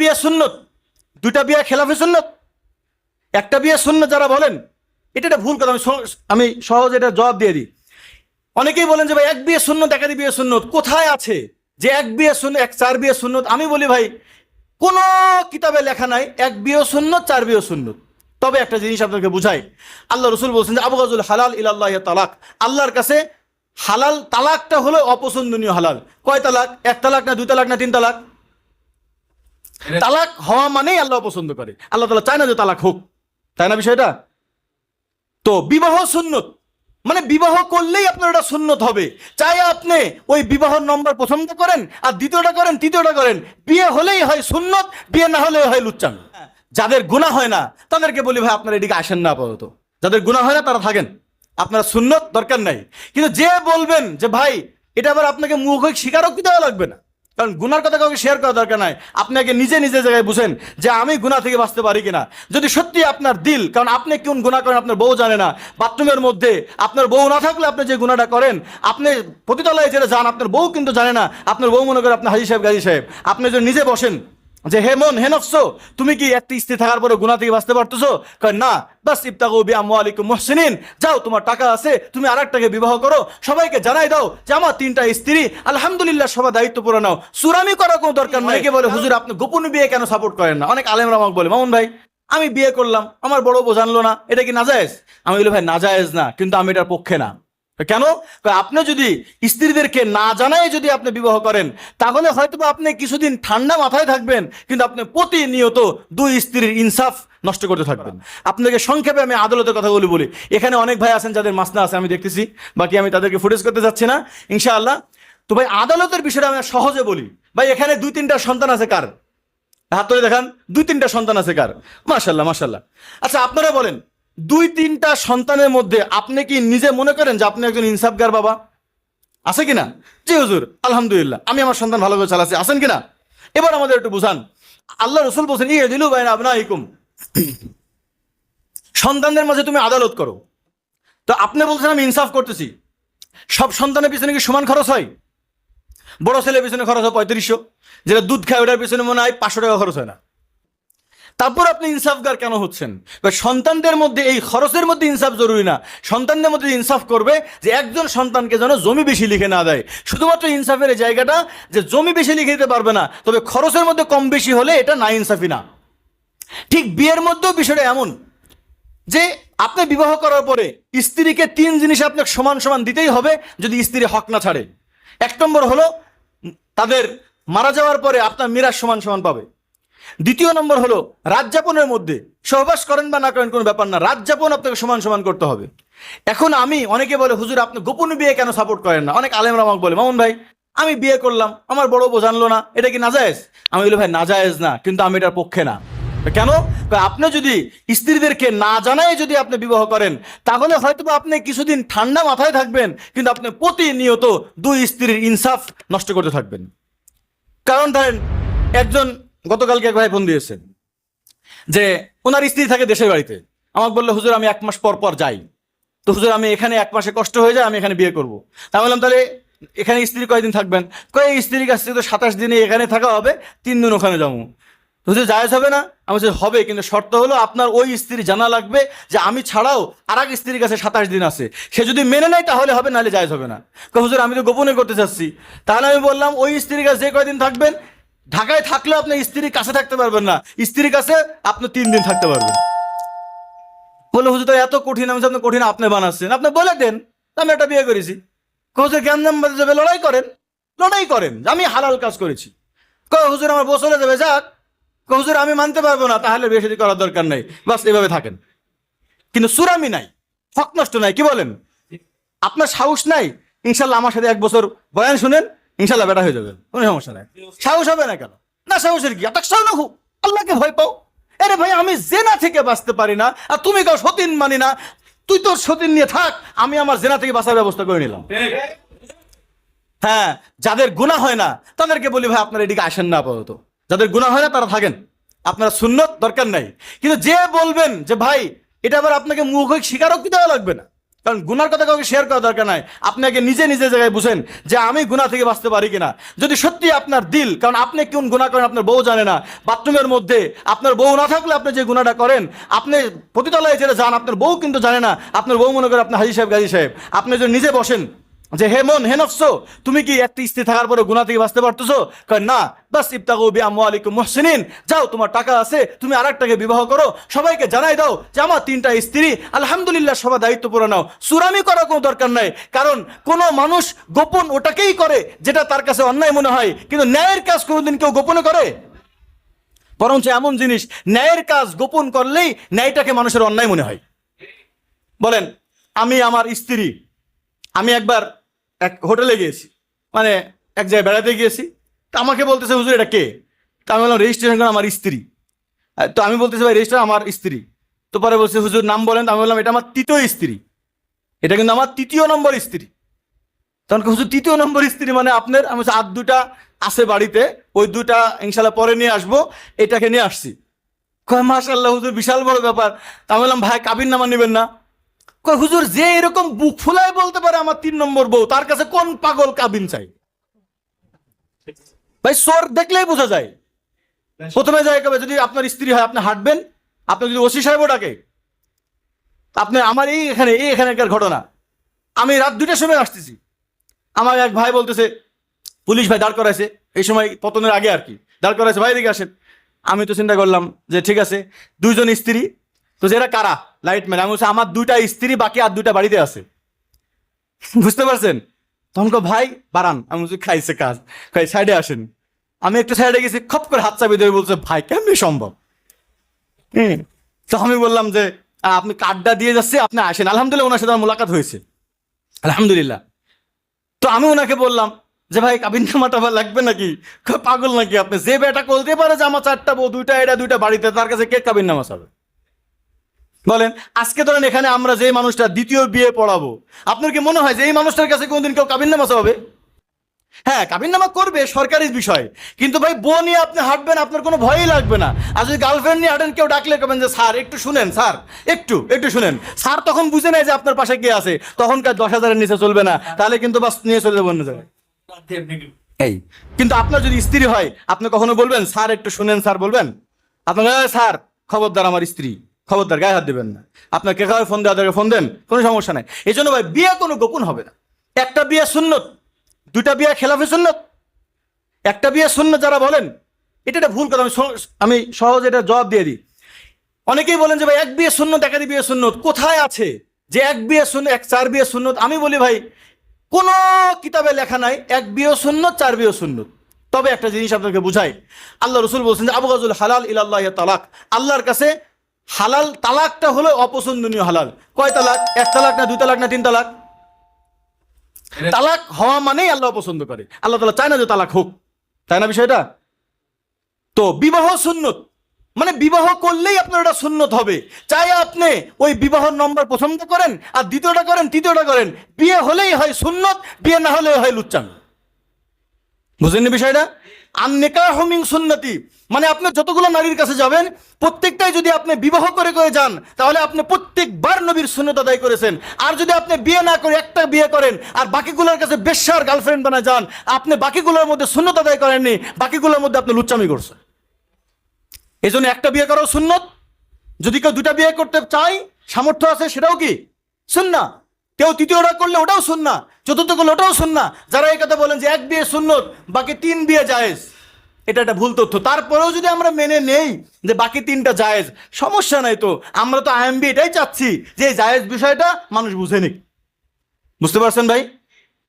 বিয়ে সুন্নত, দুইটা বিয়ে খেলাফে সুন্নত, একটা বিয়ে সুন্নত যারা বলেন, এটা একটা ভুল কথা, আমি আমি সহজ এটা জবাব দিয়ে দিই। অনেকেই বলেন যে ভাই, এক বিয়ে সুন্নত একাধিক বিয়ে সুন্নত, কোথায় আছে যে এক বিয়ে শূন্য এক চার বিয়ে সুন্নত? আমি বলি ভাই, কোন কিতাবে লেখা নাই, এক বিয়ে সুন্নত, চার বিয়ে সুন্নত। তবে একটা জিনিস আপনাকে বুঝাই, আল্লাহ রসুল বলছেন যে, আবু গাজুল হালাল ইলাল্লাহ তালাক। আল্লাহর কাছে হালাল তালাকটা হলো অপছন্দনীয় হালাল। কয় তালাক? এক তালাক না দুই তালাক না তিন তালাক? তালাক হওয়া মানেই আল্লাহ পছন্দ করে। আল্লাহ তালা চায় না যে তালাক হোক। তাই না বিষয়টা? তো বিবাহ সুন্নত। মানে বিবাহ করলেই আপনার এটা সুন্নত হবে। চাই আপনি ওই বিবাহ নম্বর প্রথমটা করেন আর দ্বিতীয়টা করেন তৃতীয়টা করেন। বিয়ে হলেই হয় সুন্নত বিয়ে না হলেই হয় লুচ্চান যাদের গুণা হয় না তাদেরকে বলি ভাই আপনারা এদিকে আসেন না আপাতত। যাদের গুণা হয় না তারা থাকেন। আপনার সুন্নত দরকার নাই। কিন্তু যে বলবেন যে ভাই এটা আবার আপনাকে মুখে স্বীকারোক্তি দেওয়া লাগবে না। কারণ গুনার কথা কাউকে শেয়ার করা দরকার নাই। আপনাকে নিজে নিজে জায়গায় বুঝেন যে আমি গুণা থেকে বাঁচতে পারি কিনা। যদি সত্যি আপনার দিল, কারণ আপনি কোন গুণা করেন আপনার বউ জানে না, বাথরুমের মধ্যে আপনার বউ না থাকলে আপনি যে গুণাটা করেন, আপনি প্রতিতলায় যেটা যান, আপনার বউ কিন্তু জানে না, আপনার বউ মনে করে আপনার হাজি সাহেব, গাজী সাহেব। আপনি যদি নিজে বসেন যে হে মন হে নফস তুমি কি একটা স্ত্রী থাকার পরে গুণা থেকে বাঁচতে পারতেছো? কয় না। বাস ইফতাগু বি মুহসিনিন। যাও তোমার টাকা আছে তুমি আরেকটাকে বিবাহ করো। সবাইকে জানাই দাও যে আমার তিনটা স্ত্রী আলহামদুলিল্লাহ সবার দায়িত্ব পুরো নাও। সুরামি করার কোনো দরকার নাই। কে বলে হুজুর আপনি গোপন বিয়ে কেন সাপোর্ট করেন না? অনেক আলেমরা আমাকে বলে মামুন ভাই আমি বিয়ে করলাম আমার বড় বউ জানলো না এটা কি নাজায়েজ? আমি বলি ভাই নাজায়েজ না কিন্তু আমি এটার পক্ষে না। কেন? আপনি যদি স্ত্রীদেরকে না জানাই যদি আপনি বিবাহ করেন তাহলে হয়তো আপনি কিছুদিন ঠান্ডা মাথায় থাকবেন কিন্তু আপনি প্রতিনিয়ত দুই স্ত্রীর ইনসাফ নষ্ট করতে থাকবেন। আপনাকে সংক্ষেপে আমি আদালতের কথাগুলি বলি এখানে অনেক ভাই আছেন যাদের মাসনা আছে আমি দেখতেছি। বাকি আমি তাদেরকে ফুটেজ করতে যাচ্ছি না। ইনশাআল্লাহ। তো ভাই আদালতের বিষয়টা আমি সহজে বলি। ভাই এখানে দুই তিনটা সন্তান আছে কার? হাত তুলে দেখান। দুই তিনটা সন্তান আছে কার? মাশাল্লাহ মাশাল্লাহ আচ্ছা আপনারা বলেন দুই তিনটা সন্তানের মধ্যে আপনি কি নিজে মনে করেন যে আপনি একজন ইনসাফগার বাবা? আছে কিনা? জি হুজুর, আলহামদুলিল্লাহ। আমি আমার সন্তান ভালো করে চালাচ্ছি। আছেন কিনা? এবার আমাদের একটু বুঝান। আল্লাহ রসুল বলছেন ইয়ে দিলু ভাই না ইকুম সন্তানদের মাঝে তুমি আদালত করো। তো আপনি বলছেন, আমি ইনসাফ করতেছি। সব সন্তানের পিছনে কি সমান খরচ হয়? বড় ছেলের পিছনে খরচ হয় পঁয়ত্রিশশো। যেটা দুধ খায়, ওটার পিছনে মনে হয় পাঁচশো টাকা খরচ হয় না। তারপর আপনি ইনসাফগার কেন হচ্ছেন? বা সন্তানদের মধ্যে এই খরচের মধ্যে ইনসাফ জরুরি না। সন্তানদের মধ্যে ইনসাফ করবে যে একজন সন্তানকে যেন জমি বেশি লিখে না দেয়। শুধুমাত্র ইনসাফের এই জায়গাটা যে জমি বেশি লিখে দিতে পারবে না, তবে খরচের মধ্যে কম বেশি হলে এটা না ইনসাফি না। ঠিক বিয়ের মধ্যেও বিষয়টা এমন যে আপনি বিবাহ করার পরে স্ত্রীকে তিন জিনিস আপনাকে সমান সমান দিতেই হবে, যদি স্ত্রী হক না ছাড়ে। এক নম্বর হলো, তাদের মারা যাওয়ার পরে আপনার মিরাজ সমান সমান পাবে। দ্বিতীয় নম্বর হলো রাজ্যাপনের মধ্যে সহবাস করেন বা না করেন কোনো ব্যাপার না রাজ্যাপন আপনাকে সমান সমান করতে হবে। এখন আমি, অনেকে বলে, হুজুর, আপনি গোপন বিয়ে কেন সাপোর্ট করেন না? অনেক আলেমরা আমাকে বলে, মামুন ভাই, আমি বিয়ে করলাম, আমার বড় বউ জানলো না, এটা কি নাজায়েজ? আমি বলি, ভাই, নাজায়েজ না, কিন্তু আমি এটার পক্ষে না। কেন? আপনি যদি স্ত্রীদেরকে না জানাই যদি আপনি বিবাহ করেন, তাহলে হয়তো আপনি কিছুদিন ঠান্ডা মাথায় থাকবেন, কিন্তু আপনি প্রতিনিয়ত দুই স্ত্রীর ইনসাফ নষ্ট করতে থাকবেন। কারণ ধরেন, একজন গতকালকে এক ভাই ফোন দিয়েছেন যে, ওনার স্ত্রী থাকে দেশের বাড়িতে। আমাকে বলল, হুজুর, আমি এক মাস পর পর যাই। তো হুজুর, আমি এখানে এক মাসে কষ্ট হয়ে যায়, আমি এখানে বিয়ে করব। তা বললাম, তাহলে এখানে স্ত্রী কয়দিন থাকবেন? কয় স্ত্রীর কাছ থেকে তো সাতাশ দিনে এখানে থাকা হবে, তিন দিন ওখানে যাব। হুজুর, জায়েজ হবে না? আমি বলছি, হবে, কিন্তু শর্ত হলো আপনার ওই স্ত্রী জানা লাগবে যে আমি ছাড়াও আর এক স্ত্রীর কাছে সাতাশ দিন আছে। সে যদি মেনে নেয়, তাহলে হবে, নাহলে জায়েজ হবে না। হুজুর, আমি তো গোপনে করতে চাচ্ছি। তাহলে আমি বললাম, ওই স্ত্রীর কাছে যে কয়দিন থাকবেন ঢাকায় থাকলে আপনি স্ত্রীর কাছে থাকতে পারবেন না। স্ত্রীর কাছে আপনি তিন দিন থাকতে পারবেন। বলে, হুজুর, তো এত কঠিন, আমি আপনি কঠিন আপনি বানাচ্ছেন। আপনি বলে দেন, আমি একটা বিয়ে করেছি। হুজুর, জ্ঞান বাজে যাবে লড়াই করেন লড়াই করেন, আমি হালাল কাজ করেছি। কয়, হুজুর, আমার বউ চলে যাবে, যাক। হুজুর, আমি মানতে পারব না, তাহলে বিয়ে শাদী করার দরকার নেই। বাস, এভাবে থাকেন। কিন্তু সুরামি নাই, হক নষ্ট নাই, কি বলেন? আপনার সাহস নাই? ইনশাল্লাহ আমার সাথে এক বছর বয়ান শুনেন ইনশাল্লাহ বেটা হয়ে যাবে। কোনো সমস্যা নাই। সাহস হবে না কেন? না সাহসের কি? সাউ না খুব আল্লাহকে ভয় পাও। আরে ভাই, আমি জেনা থেকে বাঁচতে পারি না, আর তুমি কাউ সতীন মানি না। তুই তোর সতীন নিয়ে থাক, আমি আমার জেনা থেকে বাঁচার ব্যবস্থা করে নিলাম। হ্যাঁ যাদের গুণা হয় না, তাদেরকে বলি ভাই, আপনারা এদিকে আসেন না আপাতত। যাদের গুণা হয় না, তারা থাকেন। আপনারা সুন্নত দরকার নাই। কিন্তু যে বলবেন যে ভাই, এটা আবার আপনাকে মুখ স্বীকারোক্তি দেওয়া লাগবে না। কারণ গুনার কথা কাউকে শেয়ার করা দরকার নাই। আপনি আগে নিজে নিজে জায়গায় বুঝেন যে আমি গুণা থেকে বাঁচতে পারি কিনা। যদি সত্যি আপনার দিল, কারণ আপনি কোন গুণা করেন আপনার বউ জানে না। বাথরুমের মধ্যে আপনার বউ না থাকলে আপনি যে গুণাটা করেন, আপনি প্রতিতলায় যেটা যান, আপনার বউ কিন্তু জানে না। আপনার বউ মনে করে আপনার হাজি সাহেব, গাজী সাহেব। আপনি যদি নিজে বসেন যে, হে মন, হে নফস, তুমি কি একটা স্ত্রী থাকার পরে গুণা থেকে বাঁচতে পারতেছো? কয়, না। বাস ইফতাগু বি আমওয়ালিকুম মুহসিনিন। যাও, তোমার টাকা আছে, তুমি আরেকটাকে বিবাহ করো। সবাইকে জানাই দাও যে, আমার তিনটা স্ত্রী, আলহামদুলিল্লাহ, সবার দায়িত্ব পুরো নাও। সুরামি করার কোনো দরকার নাই, কারণ কোনো মানুষ গোপন ওটাকেই করে যেটা তার কাছে অন্যায় মনে হয়, কিন্তু ন্যায়ের কাজ কোনোদিন কেউ গোপনে করে। বরঞ্চ এমন জিনিস, ন্যায়ের কাজ গোপন করলেই ন্যায়টাকে মানুষের অন্যায় মনে হয়। বলেন, আমি আমার স্ত্রী, আমি একবার এক হোটেলে গিয়েছি। মানে এক জায়গায় বেড়াতে গিয়েছি। তা আমাকে বলতেছে, হুজুর, এটা কে? তা আমি বললাম, রেজিস্ট্রেশন করে আমার স্ত্রী। তো আমি বলতেছি, ভাই রেজিস্টার আমার স্ত্রী। তো পরে বলছে, হুজুর, নাম বলেন। তো আমি বললাম, এটা আমার তৃতীয় স্ত্রী। এটা কিন্তু আমার তৃতীয় নম্বর স্ত্রী। তখন হুজুর, তৃতীয় নম্বর স্ত্রী মানে আপনার? আমি আর দুটা আছে বাড়িতে। ওই দুটা ইনশাল্লাহ পরে নিয়ে আসব, এটাকে নিয়ে আসছি। কয় মাশাল্লাহ হুজুর, বিশাল বড় ব্যাপার। তা আমি বললাম, ভাই কাবির নামা নেবেন না। হুজুর, যে এরকম বুক ফুলায় বলতে পারে আমার তিন নম্বর বউ, তার কাছে কোন পাগল কাবিন চাই? ভাই সোর দেখলেই বোঝা যায়। প্রথমে যায় কবে? যদি আপনার স্ত্রী হয়, আপনি হাঁটবেন আপনি যদি ওসি সাহেবও ডাকে, আপনি আমার এই এখানে, এই এখানকার ঘটনা। আমি রাত দুইটার সময় আসতেছি। আমার এক ভাই বলতেছে, পুলিশ ভাই, দাঁড় করাইছে। এই সময় পতনের আগে আর কি, দাঁড় করাইছে। ভাই দিকে আসেন। আমি তো চিন্তা করলাম যে, ঠিক আছে, দুইজন স্ত্রী তো যেটা কারা? লাইটম্যান আমি বলছি আমার দুইটা স্ত্রী, বাকি আর দুইটা বাড়িতে আছে। বুঝতে পারছেন? তখন ভাই, বাড়ান। আমি বলছি, খাইছে কাজ। খাই সাইডে আসেন। আমি একটু সাইডে গেছি, খপ করে হাত চাপি ধরে বলছে, ভাই, কেমনি সম্ভব? তো আমি বললাম যে আপনি কার্ডটা দিয়ে যাচ্ছে, আপনি আসেন। আলহামদুলিল্লাহ ওনার সাথে মোলাকাত হয়েছে। আলহামদুলিল্লাহ। তো আমি ওনাকে বললাম যে, ভাই, কাবিন আবার লাগবে নাকি? পাগল নাকি আপনি? যে বেটা বলতে পারে যে আমার চারটা বউ, দুইটা এটা দুইটা বাড়িতে, তার কাছে কে কাবিন নামাজ হবে বলেন, আজকে ধরেন এখানে আমরা যে মানুষটা দ্বিতীয় বিয়ে পড়াবো, আপনার কি মনে হয় যে এই মানুষটার কাছে কোনোদিন কেউ কাবিন নামাজ হবে? হ্যাঁ কাবিন নামা করবে, সরকারি বিষয়। কিন্তু ভাই, বউ নিয়ে আপনি হাঁটবেন, আপনার কোনো ভয়ই লাগবে না। আর যদি গার্লফ্রেন্ড নিয়ে হাঁটেন, কেউ ডাকলে কবেন যে, স্যার, একটু শুনেন, স্যার, একটু একটু শুনেন। স্যার তখন বুঝে নেয় যে আপনার পাশে কে আছে। তখন তখনকার দশ হাজারের নিচে চলবে না। তাহলে কিন্তু বাস নিয়ে চলে যাব অন্য এই, কিন্তু আপনার যদি স্ত্রী হয়, আপনি কখনো বলবেন, স্যার, একটু শুনেন, স্যার, বলবেন? আপনার স্যার, খবরদার আমার স্ত্রী। খবরদার গায়ে হাত দেবেন না। আপনার কে কাউকে ফোন দেওয়া ফোন দেন, কোনো সমস্যা নাই। এই জন্য ভাই, বিয়ে কোনো গোপন হবে না। একটা বিয়ে সুন্নত, দুইটা বিয়ে খেলাফে সুন্নত, একটা বিয়ে শূন্য যারা বলেন, এটা একটা ভুল কথা, আমি আমি সহজ এটা জবাব দিয়ে দিই। অনেকেই বলেন যে ভাই, এক বিয়ে শূন্য একাধিক বিয়ে শূন্য কোথায় আছে যে এক বিয়ে শূন্য এক চার বিয়ে শূন্য আমি বলি ভাই, কোন কিতাবে লেখা নাই, এক বিয়ে শূন্য চার বিয়ে শূন্য তবে একটা জিনিস আপনাকে বুঝাই। আল্লাহ রসুল বলছেন যে আবু গাজুল হালাল ইলাল্লাহ তালাক। আল্লাহর কাছে হালাল তালাকটা হলো অপছন্দনীয় হালাল। কয় তালাক? এক তালাক না দুই তালাক না তিন তালাক? তালাক হওয়া মানেই আল্লাহ পছন্দ করে। আল্লাহ তালা চায় না যে তালাক হোক। তাই না বিষয়টা? তো বিবাহ সুন্নত। মানে বিবাহ করলেই আপনার ওটা সুন্নত হবে। চাই আপনি ওই বিবাহ নম্বর প্রথমটা করেন আর দ্বিতীয়টা করেন তৃতীয়টা করেন। বিয়ে হলেই হয় সুন্নত বিয়ে না হলেই হয় লুচ্চান। বুঝলেন বিষয়টা? আন্নেকা হোমিং সুন্নতি। মানে আপনি যতগুলো নারীর কাছে যাবেন, প্রত্যেকটাই যদি আপনি বিবাহ করে করে যান, তাহলে আপনি প্রত্যেকবার নবীর সুন্নত আদায় করেছেন। আর যদি আপনি বিয়ে না করে একটা বিয়ে করেন, আর বাকিগুলোর কাছে বেশ্যার গার্লফ্রেন্ড বানায় যান, আপনি বাকিগুলোর মধ্যে সুন্নত আদায় করেননি, বাকিগুলোর মধ্যে আপনি লুচ্চামি করছেন। এই জন্য একটা বিয়ে করাও সুন্নত। যদি কেউ দুটা বিয়ে করতে চায়, সামর্থ্য আছে সেটাও কি? সুন্না কেউ তৃতীয়টা করলে ওটাও সুন্না চতুর্থ করলে ওটাও সুন্না যারা এই কথা বলেন যে এক বিয়ে সুন্নত, বাকি তিন বিয়ে জায়েজ, এটা একটা ভুল তথ্য। তারপরেও যদি আমরা মেনে নেই যে বাকি তিনটা জায়েজ, সমস্যা নাই তো। আমরা তো আইএমবি এটাই চাচ্ছি যে জায়েজ বিষয়টা মানুষ বুঝে নিক। বুঝতে পারছেন ভাই?